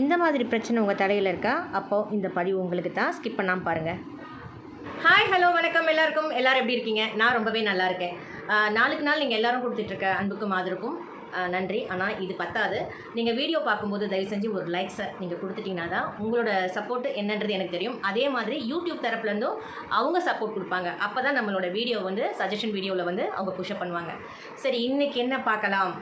இந்த மாதிரி பிரச்சனை உங்கள் தலையில் இருக்கா? அப்போது இந்த பதிவு உங்களுக்கு தான். ஸ்கிப் பண்ணாமல் பாருங்கள் ஹாய் ஹலோ வணக்கம் எல்லாருக்கும். எல்லாரும் எப்படி இருக்கீங்க? நான் ரொம்பவே நல்லா இருக்கேன். நாளுக்கு நாள் நீங்கள் எல்லாரும் கொடுத்துட்ருக்க அன்புக்கும் ஆதரவுக்கும் நன்றி. ஆனால் இது பத்தாது. நீங்கள் வீடியோ பார்க்கும்போது தயவு செஞ்சு ஒரு லைக்ஸை நீங்கள் கொடுத்துட்டீங்கன்னா தான் உங்களோட சப்போர்ட் என்னன்றது எனக்கு தெரியும். அதே மாதிரி யூடியூப் தரப்புலேருந்தும் அவங்க சப்போர்ட் கொடுப்பாங்க. அப்போ தான் நம்மளோட வீடியோ வந்து சஜஷன் வீடியோவில் வந்து அவங்க புஷ்அப் பண்ணுவாங்க. சரி இன்றைக்கி என்ன பார்க்கலாம்?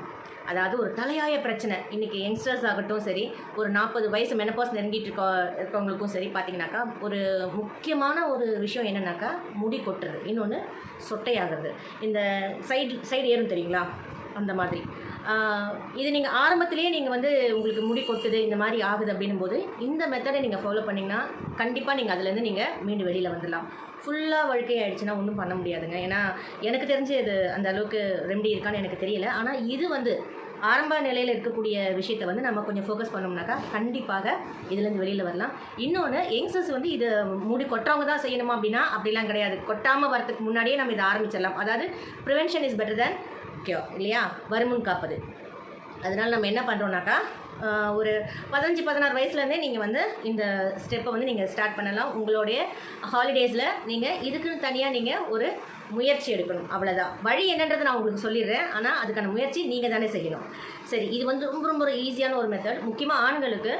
அதாவது ஒரு தலையாய பிரச்சனை. இன்றைக்கி யங்ஸ்டர்ஸ் ஆகட்டும் சரி ஒரு நாற்பது வயசு மெனப்பாஸ் நெருங்கிட்டு இருக்கோ இருக்கவங்களுக்கும் சரி பார்த்தீங்கன்னாக்கா ஒரு முக்கியமான ஒரு விஷயம் என்னன்னாக்கா முடி கொட்டுறது. இன்னொன்று சொட்டையாகிறது. இந்த சைடு சைடு ஏறும் தெரியுங்களா? அந்த மாதிரி. இது நீங்கள் ஆரம்பத்திலேயே நீங்கள் வந்து உங்களுக்கு முடி கொட்டுது இந்த மாதிரி ஆகுது அப்படின்னும் போது இந்த மெத்தடை நீங்கள் ஃபாலோ பண்ணிங்கன்னா கண்டிப்பாக நீங்கள் அதுலேருந்து நீங்கள் மீண்டும் வெளியில் வந்துடலாம். ஃபுல்லாக வழுக்கை ஆயிடுச்சுன்னா ஒன்றும் பண்ண முடியாதுங்க. ஏன்னா எனக்கு தெரிஞ்சு இது அந்த அளவுக்கு ரெமெடி இருக்கான்னு எனக்கு தெரியல. ஆனால் இது வந்து ஆரம்ப நிலையில் இருக்கக்கூடிய விஷயத்தை வந்து நம்ம கொஞ்சம் ஃபோக்கஸ் பண்ணோம்னாக்கா கண்டிப்பாக இதுலேருந்து வெளியில் வரலாம். இன்னொன்று யங்ஸ்டர்ஸ் வந்து இது முடி கொட்டுறவங்க தான் செய்யணுமா அப்படின்னா அப்படிலாம் கிடையாது. கொட்டாமல் வரதுக்கு முன்னாடியே நம்ம இதை ஆரம்பிச்சிடலாம். அதாவது ப்ரிவென்ஷன் இஸ் பெட்டர் தேன் முக்கியம் இல்லையா? வருமுன் காப்பது. அதனால் நம்ம என்ன பண்ணுறோம்னாக்கா ஒரு பதினஞ்சு பதினாறு வயசுலேருந்தே நீங்கள் வந்து இந்த ஸ்டெப்பை வந்து நீங்கள் ஸ்டார்ட் பண்ணலாம். உங்களுடைய ஹாலிடேஸில் நீங்கள் இதுக்குன்னு தனியாக நீங்கள் ஒரு முயற்சி எடுக்கணும். அவ்வளோதான் வழி என்னன்றது நான் உங்களுக்கு சொல்லிடுறேன். ஆனால் அதுக்கான முயற்சி நீங்கள் தானே செய்யணும். சரி இது வந்து ரொம்ப ரொம்ப ஒரு ஈஸியான ஒரு மெத்தட் முக்கியமாக ஆண்களுக்கு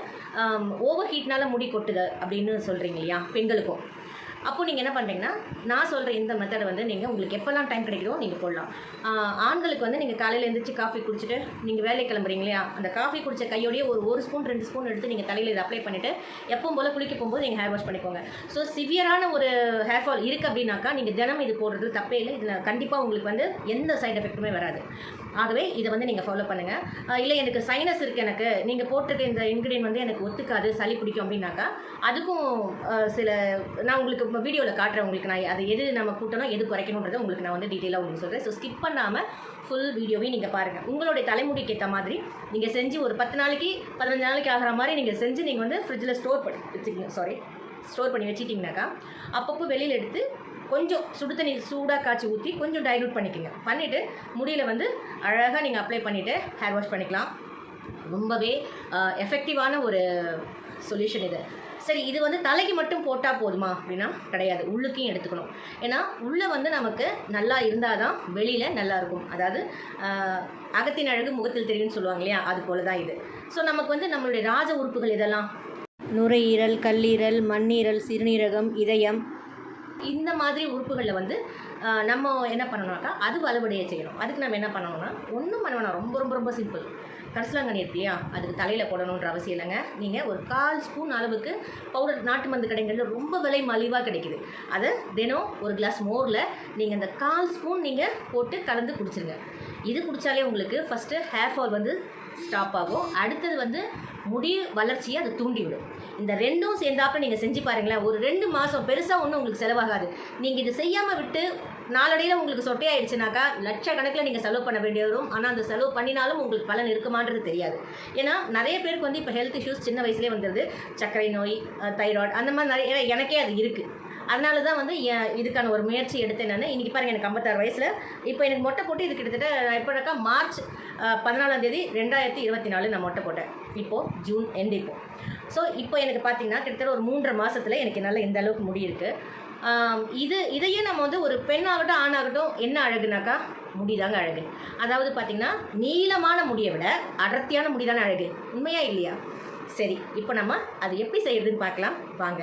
ஓவர் ஹீட்னால முடி கொட்டுது அப்படின்னு சொல்கிறீங்க இல்லையா? பெண்களுக்கும். அப்போ நீங்கள் என்ன பண்ணுறீங்கன்னா நான் சொல்கிற இந்த மெத்தடை வந்து நீங்கள் உங்களுக்கு எப்போல்லாம் டைம் கிடைக்குதோ நீங்கள் போடலாம். ஆண்களுக்கு வந்து நீங்கள் காலையில் எழுந்திரிச்சு காஃபி குடிச்சிட்டு நீங்கள் வேலை கிளம்புறீங்க இல்லையா அந்த காஃபி குடிச்ச கையோடய ஒரு ஒரு ஸ்பூன் ரெண்டு ஸ்பூன் எடுத்து நீங்கள் தலையில் இதை அப்ளை பண்ணிவிட்டு எப்பவும் போல் குளிக்க போகும்போது நீங்கள் ஹேர் வாஷ் பண்ணிக்கோங்க. ஸோ சிவியரான ஒரு ஹேர் ஃபால் இருக்குது அப்படின்னாக்கா நீங்கள் தினம் இது போடுறது தப்பே இல்லை. இதில் கண்டிப்பாக உங்களுக்கு வந்து எந்த சைட் எஃபெக்ட்டுமே வராது. ஆகவே இதை வந்து நீங்கள் ஃபாலோ பண்ணுங்கள் இல்லை எனக்கு சைனஸ் இருக்குது எனக்கு. நீங்கள் போட்டிருக்க இந்த இன்க்ரீடியன்ட் வந்து எனக்கு ஒத்துக்காது சளி பிடிக்கும் அப்படின்னாக்கா அதுக்கும் சில நான் உங்களுக்கு வீடியோவில் காட்டுறேன் உங்களுக்கு நான் அது எது நம்ம கூட்டணும் எது குறைக்கணுன்றதை உங்களுக்கு நான் வந்து டீட்டெயிலாக உங்களுக்கு சொல்கிறேன் ஸோ ஸ்கிப் பண்ணாமல் ஃபுல் வீடியோவையும் நீங்கள் பாருங்கள் உங்களுடைய தலைமுடிக்கு ஏற்ற மாதிரி நீங்கள் செஞ்சு ஒரு பத்து நாளைக்கு பதினஞ்சு நாளைக்கு ஆகிற மாதிரி நீங்கள் செஞ்சு நீங்கள் வந்து ஃப்ரிட்ஜில் ஸ்டோர் பண்ணி வச்சுக்கோங்க சாரி ஸ்டோர் பண்ணி வச்சுட்டிங்கனாக்கா அப்பப்போ வெளியில் எடுத்து கொஞ்சம் சுடு தண்ணி சூடாக காய்ச்சி ஊற்றி கொஞ்சம் டைலூட் பண்ணிக்கோங்க. பண்ணிவிட்டு முடியில் வந்து அழகாக நீங்கள் அப்ளை பண்ணிவிட்டு ஹேர் வாஷ் பண்ணிக்கலாம். ரொம்பவே எஃபெக்டிவான ஒரு சொல்யூஷன் இது. சரி இது வந்து தலைக்கு மட்டும் போட்டால் போதுமா அப்படின்னா கிடையாது. உள்ளுக்கையும் எடுத்துக்கணும். ஏன்னா உள்ளே வந்து நமக்கு நல்லா இருந்தால் தான் வெளியில் நல்லாயிருக்கும் அதாவது அகத்தின் அழகு முகத்தில் தெரியும்னு சொல்லுவாங்க இல்லையா? அது போல தான் இது. ஸோ நமக்கு வந்து நம்மளுடைய ராஜ உறுப்புகள் இதெல்லாம். நுரையீரல் கல்லீரல் மண்ணீரல் சிறுநீரகம் இதயம் இந்த மாதிரி உறுப்புகளில் வந்து நம்ம என்ன பண்ணணும்னாக்கா அது வலுவடைய செய்யணும். அதுக்கு நம்ம என்ன பண்ணணும்னா ஒன்றும் பண்ண வேணாம். ரொம்ப ரொம்ப ரொம்ப சிம்பிள் கரிசலாங்கண்ணி இருக்கு இல்லையா அதுக்கு தலையில் போடணுன்ற அவசியம் இல்லைங்க. நீங்கள் ஒரு கால் ஸ்பூன் அளவுக்கு பவுடர் நாட்டு மருந்து கடைகளில் ரொம்ப விலை மலிவாக கிடைக்குது. அதை தினம் ஒரு கிளாஸ் மோரில் நீங்கள் அந்த கால் ஸ்பூன் நீங்கள் போட்டு கலந்து குடிச்சிருங்க. இது குடித்தாலே உங்களுக்கு ஃபஸ்ட்டு ஹேர் ஃபால் வந்து ஸ்டாப் ஆகும். அடுத்தது வந்து முடி வளர்ச்சியை அதை தூண்டிவிடும். இந்த ரெண்டும் சேர்ந்தாப்ப நீங்கள் செஞ்சு பாருங்களேன். ஒரு ரெண்டு மாதம் பெருசாக ஒன்றும் உங்களுக்கு செலவாகாது. நீங்கள் இது செய்யாமல் விட்டு நாளடையில் உங்களுக்கு சொட்டையாயிடுச்சுனாக்கா லட்சக்கணக்கில் நீங்கள் செலவு பண்ண வேண்டிய வரும். ஆனால் அந்த செலவு பண்ணினாலும் உங்களுக்கு பலன் இருக்குமான்றது தெரியாது. ஏன்னா நிறைய பேருக்கு வந்து இப்போ ஹெல்த் இஷ்யூஸ் சின்ன வயசுலேயே வந்துடுது சர்க்கரை நோய் தைராய்டு அந்த மாதிரி நிறைய ஏன்னா எனக்கே அது இருக்குது அதனால தான் வந்து என் இதுக்கான ஒரு முயற்சி எடுத்தேன் நான். இன்றைக்கி பாருங்கள் எனக்கு ஐம்பத்தாறு வயசில். இப்போ எனக்கு மொட்டை போட்டு இது கிட்டத்தட்ட எப்போனாக்கா மார்ச் பதினாலாம் தேதி ரெண்டாயிரத்தி இருபத்தி நாலு நான் மொட்டை போட்டேன். இப்போது ஜூன் எண்டு இப்போ. ஸோ இப்போ எனக்கு பார்த்தீங்கன்னா கிட்டத்தட்ட ஒரு மூன்றரை மாதத்தில் எனக்கு நல்லா இந்த அளவுக்கு முடி இருக்குது இது இதையே நம்ம வந்து ஒரு பெண்ணாகட்டும் ஆணாகட்டும் என்ன அழகுனாக்கா? முடிதாங்க அழகு. அதாவது பார்த்திங்கன்னா நீளமான முடியை விட அடர்த்தியான முடிதான அழகு. உண்மையா இல்லையா? சரி இப்போ நம்ம அது எப்படி செய்யறதுன்னு பார்க்கலாம். வாங்க.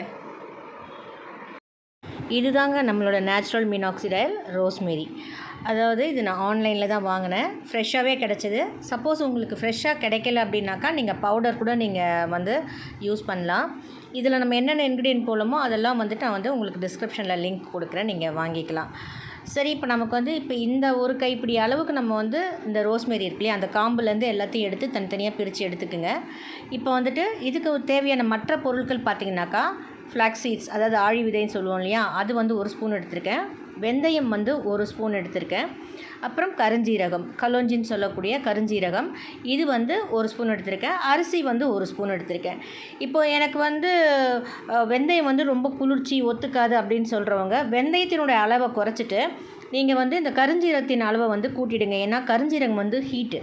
இதுதாங்க நம்மளோட நேச்சுரல் மீனாக்சிடைல் ரோஸ்மேரி அதாவது இது நான் ஆன்லைனில் தான் வாங்கினேன். ஃப்ரெஷ்ஷாகவே கிடச்சிது. சப்போஸ் உங்களுக்கு ஃப்ரெஷ்ஷாக கிடைக்கல அப்படின்னாக்கா நீங்கள் பவுடர் கூட நீங்கள் வந்து யூஸ் பண்ணலாம். இதில் நம்ம என்னென்ன இன்க்ரீடியன்ட் போடலாமோ அதெல்லாம் வந்துட்டு நான் வந்து உங்களுக்கு டிஸ்கிரிப்ஷனில் லிங்க் கொடுக்குறேன். நீங்கள் வாங்கிக்கலாம். சரி இப்போ நமக்கு வந்து இப்போ இந்த ஒரு கைப்பிடி அளவுக்கு நம்ம வந்து இந்த ரோஸ்மேரி இருக்கு இல்லையா அந்த காம்புலேருந்து எல்லாத்தையும் எடுத்து தனித்தனியாக பிரித்து எடுத்துக்குங்க. இப்போ வந்துட்டு இதுக்கு தேவையான மற்ற பொருட்கள் பார்த்தீங்கன்னாக்கா ஃப்ளாக்ஸ் சீட்ஸ் அதாவது ஆழி விதைன்னு சொல்லுவோம் இல்லையா அது வந்து ஒரு ஸ்பூன் எடுத்திருக்கேன். வெந்தயம் வந்து ஒரு ஸ்பூன் எடுத்திருக்கேன். அப்புறம் கருஞ்சீரகம் கலோஞ்சின்னு சொல்லக்கூடிய கருஞ்சீரகம். இது வந்து ஒரு ஸ்பூன் எடுத்திருக்கேன். அரிசி வந்து ஒரு ஸ்பூன் எடுத்திருக்கேன். இப்போ எனக்கு வந்து வெந்தயம் வந்து ரொம்ப குளிர்ச்சி ஒத்துக்காது அப்படின்னு சொல்கிறவங்க வெந்தயத்தினுடைய அளவை குறைச்சிட்டு நீங்கள் வந்து இந்த கருஞ்சீரகத்தின் அளவை வந்து கூட்டிடுங்க. ஏன்னா கருஞ்சீரகம் வந்து ஹீட்டு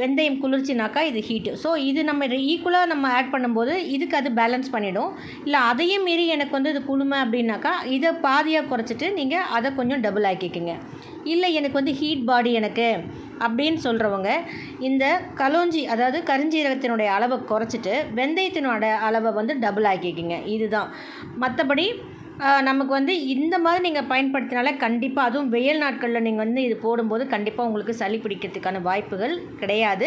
வெந்தயம் குளிர்ச்சினாக்கா இது ஹீட்டு ஸோ இது நம்ம ஈக்குவலாக நம்ம ஆட் பண்ணும்போது இதுக்கு அது பேலன்ஸ் பண்ணிவிடும் இல்லை அதையும் மீறி எனக்கு வந்து இது குளுமை அப்படின்னாக்கா இதை பாதியாக குறைச்சிட்டு நீங்கள் அதை கொஞ்சம் டபுள் ஆக்கிக்கோங்க. இல்லை எனக்கு வந்து ஹீட் பாடி எனக்கு அப்படின்னு சொல்கிறவங்க இந்த கலோஞ்சி அதாவது கருஞ்சீரகத்தினுடைய அளவை குறைச்சிட்டு வெந்தயத்தினோட அளவை வந்து டபுள் ஆக்கிக்கிங்க. இதுதான். மற்றபடி நமக்கு வந்து இந்த மாதிரி நீங்கள் பயன்படுத்தினால கண்டிப்பாக அதுவும் வெயில் நாட்களில் நீங்கள் வந்து இது போடும்போது கண்டிப்பாக உங்களுக்கு சளி பிடிக்கிறதுக்கான வாய்ப்புகள் கிடையாது.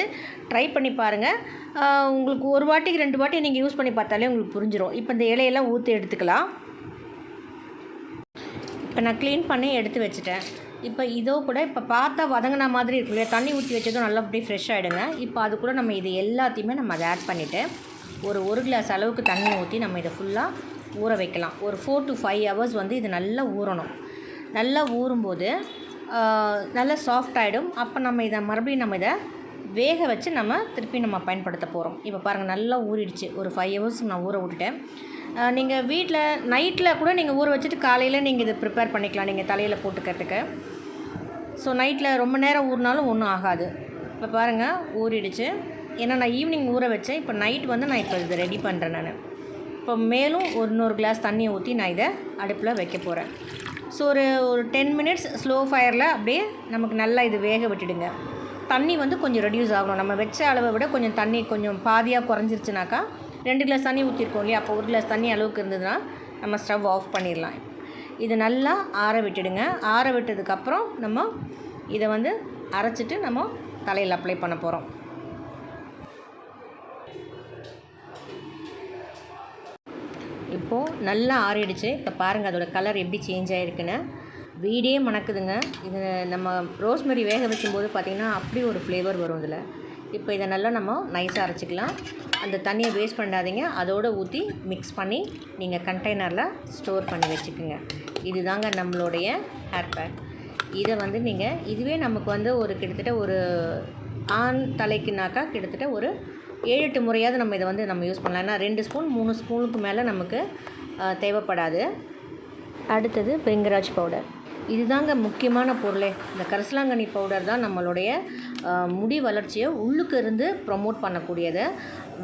ட்ரை பண்ணி பாருங்கள் உங்களுக்கு ஒரு வாட்டிக்கு ரெண்டு வாட்டி நீங்கள் யூஸ் பண்ணி பார்த்தாலே உங்களுக்கு புரிஞ்சிடும் இப்போ இந்த இலையெல்லாம் ஊற்றி எடுத்துக்கலாம். இப்போ நான் க்ளீன் பண்ணி எடுத்து வச்சுட்டேன். இப்போ இதோ கூட இப்போ பார்த்தா வதங்கின மாதிரி இருக்கு இல்லையா? தண்ணி ஊற்றி வச்சதும் நல்லா அப்படியே ஃப்ரெஷ் ஆகிடுங்க இப்போ அது கூட நம்ம இது எல்லாத்தையுமே நம்ம அதை ஆட் பண்ணிவிட்டு ஒரு ஒரு கிளாஸ் அளவுக்கு தண்ணி ஊற்றி நம்ம இதை ஃபுல்லாக ஊற வைக்கலாம். ஒரு ஃபோர் டு ஃபைவ் ஹவர்ஸ் வந்து இது நல்லா ஊறணும். நல்லா ஊறும்போது நல்லா சாஃப்ட் ஆகிடும் அப்போ நம்ம இதை மறுபடியும் நம்ம இதை வேக வச்சு நம்ம திருப்பி நம்ம பயன்படுத்த போகிறோம் இப்போ பாருங்கள் நல்லா ஊறிடுச்சு. ஒரு ஃபைவ் ஹவர்ஸ் நான் ஊற விட்டுட்டேன். நீங்கள் வீட்டில் நைட்டில் கூட நீங்கள் ஊற வச்சுட்டு காலையில் நீங்கள் இதை ப்ரிப்பேர் பண்ணிக்கலாம். நீங்கள் தலையில் போட்டுக்கிறதுக்கு. ஸோ நைட்டில் ரொம்ப நேரம் ஊறினாலும் ஒன்றும் ஆகாது. இப்போ பாருங்கள் ஊறிடுச்சு. ஏன்னா நான் ஈவினிங் ஊற வச்சேன். இப்போ நைட் வந்து நான் இப்போ இதை ரெடி பண்ணுறேன் நான். இப்போ மேலும் ஒரு இன்னொரு கிளாஸ் தண்ணியை ஊற்றி நான் இதை அடுப்பில் வைக்க போகிறேன் ஸோ ஒரு ஒரு டென் மினிட்ஸ் ஸ்லோ ஃபயரில் அப்படியே நமக்கு நல்லா இது வேக விட்டுடுங்க. தண்ணி வந்து கொஞ்சம் ரெடியூஸ் ஆகணும். நம்ம வச்ச அளவை விட கொஞ்சம் தண்ணி கொஞ்சம் பாதியாக குறைஞ்சிருச்சுனாக்கா ரெண்டு கிளாஸ் தண்ணி ஊற்றிருக்கோம் இல்லையா? அப்போ ஒரு கிளாஸ் தண்ணி அளவுக்கு இருந்ததுன்னா நம்ம ஸ்டவ் ஆஃப் பண்ணிடலாம். இது நல்லா ஆற விட்டுடுங்க. ஆற விட்டதுக்கப்புறம் நம்ம இதை வந்து அரைச்சிட்டு நம்ம தலையில் அப்ளை பண்ண போகிறோம் இப்போது நல்லா ஆறிடுச்சு. இப்போ பாருங்கள் அதோடய கலர் எப்படி சேஞ்ச் ஆகிருக்குன்னு வீடே மணக்குதுங்க. இது நம்ம ரோஸ்மெரி வேக வைக்கும்போது பார்த்திங்கன்னா அப்படி ஒரு ஃப்ளேவர் வரும் இதில். இப்போ இதை நல்லா நம்ம நைஸாக அரைச்சிக்கலாம். அந்த தண்ணியை வேஸ்ட் பண்ணாதீங்க. அதோடு ஊற்றி மிக்ஸ் பண்ணி நீங்கள் கண்டெய்னரில் ஸ்டோர் பண்ணி வச்சுக்கோங்க. இதுதாங்க நம்மளுடைய ஹேர் பேக் இதை வந்து நீங்கள் இதுவே நமக்கு வந்து ஒரு கிட்டத்தட்ட ஒரு ஆண் தலைக்குனாக்கா கிட்டத்தட்ட ஒரு ஏழு எட்டு முறையாவது நம்ம இதை வந்து நம்ம யூஸ் பண்ணலாம். ஏன்னா ரெண்டு ஸ்பூன் மூணு ஸ்பூனுக்கு மேலே நமக்கு தேவைப்படாது. அடுத்தது பிரிங்கராஜ் பவுடர் இதுதாங்க முக்கியமான பொருளே. இந்த கரிசலாங்கண்ணி பவுடர் தான் நம்மளுடைய முடி வளர்ச்சியை உள்ளுக்கு இருந்து ப்ரொமோட் பண்ணக்கூடியது.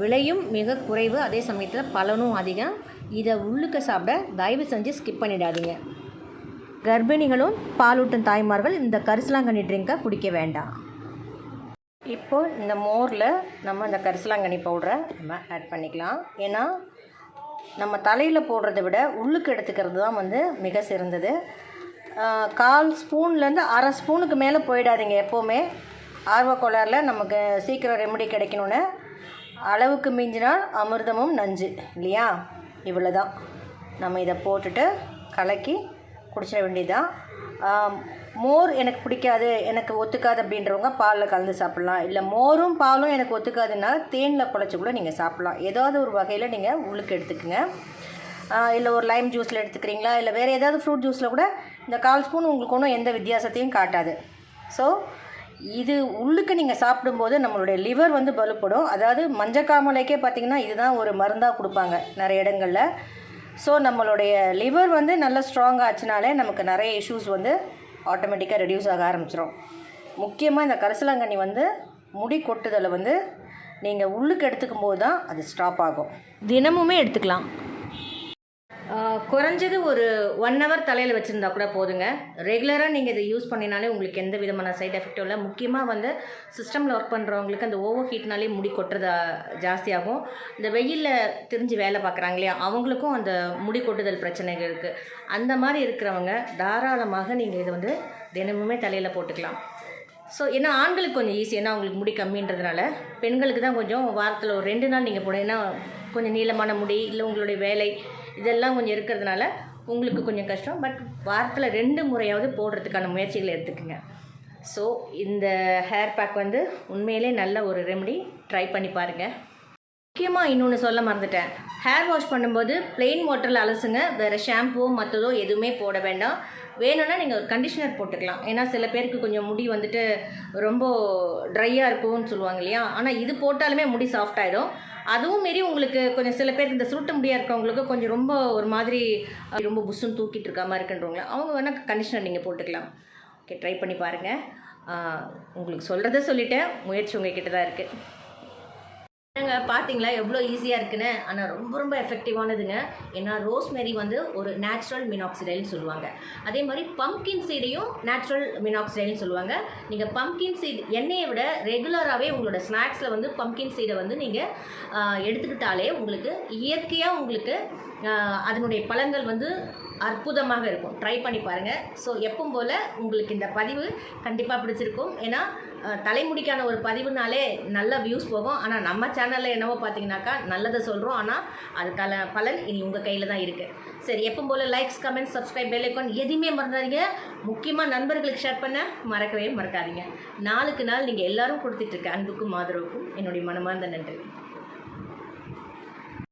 விலையும் மிக குறைவு. அதே சமயத்தில் பலனும் அதிகம். இதை உள்ளுக்க சாப்பிட தயவு செஞ்சு ஸ்கிப் பண்ணிடாதீங்க. கர்ப்பிணிகளும் பாலூட்டும் தாய்மார்கள் இந்த கரிசலாங்கண்ணி ட்ரிங்கை குடிக்க வேண்டாம். இப்போ இந்த மோரில் நம்ம இந்த கரிசலாங்கண்ணி பவுடரை நம்ம ஆட் பண்ணிக்கலாம். ஏன்னா நம்ம தலையில் போடுறத விட உள்ளுக்கு எடுத்துக்கிறது தான் வந்து மிக சிறந்தது. கால் ஸ்பூன்லேருந்து அரை ஸ்பூனுக்கு மேலே போயிடாதீங்க எப்போவுமே. ஆர்வ கோளாறில் நமக்கு சீக்கிரம் ரெமடி கிடைக்கணும்னு அளவுக்கு மிஞ்சினால் அமிர்தமும் நஞ்சு இல்லையா? இவ்வளோ தான் நம்ம இதை போட்டுட்டு கலக்கி குடிச்சிட வேண்டியதுதான். மோர் எனக்கு பிடிக்காது எனக்கு ஒத்துக்காது அப்படின்றவங்க பாலில் கலந்து சாப்பிட்லாம். இல்லை மோரும் பாலும் எனக்கு ஒத்துக்காதுன்னா தேனில் குழச்சி கூட நீங்கள் சாப்பிட்லாம். ஏதாவது ஒரு வகையில் நீங்கள் உள்ளுக்கு எடுத்துக்கோங்க. இல்லை ஒரு லைம் ஜூஸில் எடுத்துக்கிறீங்களா? இல்லை வேறு ஏதாவது ஃப்ரூட் ஜூஸில் கூட இந்த கால் ஸ்பூன் உங்களுக்கு ஒன்றும் எந்த வித்தியாசத்தையும் காட்டாது. ஸோ இது உள்ளுக்கு நீங்கள் சாப்பிடும்போது நம்மளுடைய லிவர் வந்து பலுப்படும். அதாவது மஞ்சக்காமலைக்கே பார்த்தீங்கன்னா இதுதான் ஒரு மருந்தாக கொடுப்பாங்க நிறைய இடங்களில். ஸோ நம்மளுடைய லிவர் வந்து நல்லா ஸ்ட்ராங் ஆச்சுனாலே நமக்கு நிறைய இஷ்யூஸ் வந்து ஆட்டோமேட்டிக்காக ரெடியூஸ் ஆக ஆரம்பிச்சிடும் முக்கியமாக இந்த கரிசலாங்கண்ணி வந்து முடி கொட்டுதலை வந்து நீங்கள் உள்ளுக்கு எடுத்துக்கும் போது தான் அது ஸ்டாப் ஆகும். தினமுமே எடுத்துக்கலாம். குறைஞ்சது ஒரு ஒன் ஹவர் தலையில் வச்சுருந்தா கூட போதுங்க. ரெகுலராக நீங்கள் இதை யூஸ் பண்ணினாலே உங்களுக்கு எந்த விதமான சைட் எஃபெக்டும் இல்லை. முக்கியமாக வந்து சிஸ்டமில் ஒர்க் பண்ணுறவங்களுக்கு அந்த ஓவர் ஹீட்னாலே முடி கொட்டுறது ஜாஸ்தியாகும். இந்த வெயிலில் திரிஞ்சு வேலை பார்க்குறாங்க இல்லையா அவங்களுக்கும் அந்த முடி கொட்டுதல் பிரச்சனைகள் இருக்குது அந்த மாதிரி இருக்கிறவங்க தாராளமாக நீங்கள் இதை வந்து தினமுமே தலையில் போட்டுக்கலாம். ஸோ ஏன்னா ஆண்களுக்கு கொஞ்சம் ஈஸி ஏன்னா அவங்களுக்கு முடி கம்மின்றதுனால. பெண்களுக்கு தான் கொஞ்சம் வாரத்தில் ஒரு ரெண்டு நாள் நீங்கள் போனீங்கன்னா கொஞ்சம் நீளமான முடி இல்லை உங்களுடைய வேலை இதெல்லாம் கொஞ்சம் இருக்கிறதுனால உங்களுக்கு கொஞ்சம் கஷ்டம். பட் வாரத்தில் ரெண்டு முறையாவது போடுறதுக்கான முயற்சிகளை எடுத்துக்கோங்க. ஸோ இந்த ஹேர் பேக் வந்து உண்மையிலே நல்ல ஒரு ரெமெடி ட்ரை பண்ணி பாருங்கள் முக்கியமாக இன்னொன்று சொல்ல மறந்துட்டேன். ஹேர் வாஷ் பண்ணும்போது பிளெயின் வாட்டரில் அலசுங்க. வேறு ஷாம்பூ மற்றதோ எதுவுமே போட வேண்டாம். வேணும்னா நீங்கள் ஒரு கண்டிஷனர் போட்டுக்கலாம். ஏன்னா சில பேருக்கு கொஞ்சம் முடி வந்துட்டு ரொம்ப ட்ரையாக இருக்கும்னு சொல்லுவாங்க இல்லையா? ஆனால் இது போட்டாலுமே முடி சாஃப்ட் ஆகிடும் அதுவும் மீறி உங்களுக்கு கொஞ்சம் சில பேர் இந்த சுருட்டு முடியாக இருக்கவங்களுக்கு கொஞ்சம் ரொம்ப ஒரு மாதிரி ரொம்ப புஷ்ஷுன்னு தூக்கிட்டு இருக்க மாதிரி இருக்குன்றவங்கள அவங்க வேணால் கண்டிஷனர் நீங்கள் போட்டுக்கலாம். ஓகே ட்ரை பண்ணி பாருங்கள் உங்களுக்கு சொல்கிறத சொல்லிட்டேன். முயற்சி உங்ககிட்ட தான் இருக்குது என்னங்க பார்த்தீங்களா எவ்வளோ ஈஸியாக இருக்குன்னு? ஆனால் ரொம்ப ரொம்ப எஃபெக்டிவானதுங்க ஏன்னா ரோஸ்மெரி வந்து ஒரு நேச்சுரல் மினாக்சிடைல்னு சொல்லுவாங்க. அதே மாதிரி பம்கின் சீடையும் நேச்சுரல் மினாக்சிடைல்னு சொல்லுவாங்க. நீங்கள் பம்கின் சீட் எண்ணெயை விட ரெகுலராகவே உங்களோட ஸ்நாக்ஸில் வந்து பம்கின் சீடை வந்து நீங்கள் எடுத்துக்கிட்டாலே உங்களுக்கு இயற்கையாக உங்களுக்கு அதனுடைய பழங்கள் வந்து அற்புதமாக இருக்கும். ட்ரை பண்ணி பாருங்கள் ஸோ எப்பவும் போல் உங்களுக்கு இந்த பதிவு கண்டிப்பாக பிடிச்சிருக்கும். ஏன்னா தலைமுடிக்கான ஒரு பதிவுனாலே நல்ல வியூஸ் போகும். ஆனால் நம்ம சேனலில் என்னவோ பார்த்தீங்கன்னாக்கா நல்லதை சொல்கிறோம் ஆனால் அதுக்கான பலன் இனி உங்கள் கையில் தான் இருக்குது சரி எப்பவும் போல் likes comments subscribe bell icon எதுவுமே மறந்துடாதீங்க. முக்கியமாக நண்பர்களுக்கு ஷேர் பண்ண மறக்கவே மறக்காதீங்க. நாளுக்கு நாள் நீங்கள் எல்லோரும் கொடுத்துட்ருக்க அன்புக்கும் ஆதரவுக்கும் என்னுடைய மனமார்ந்த நன்றி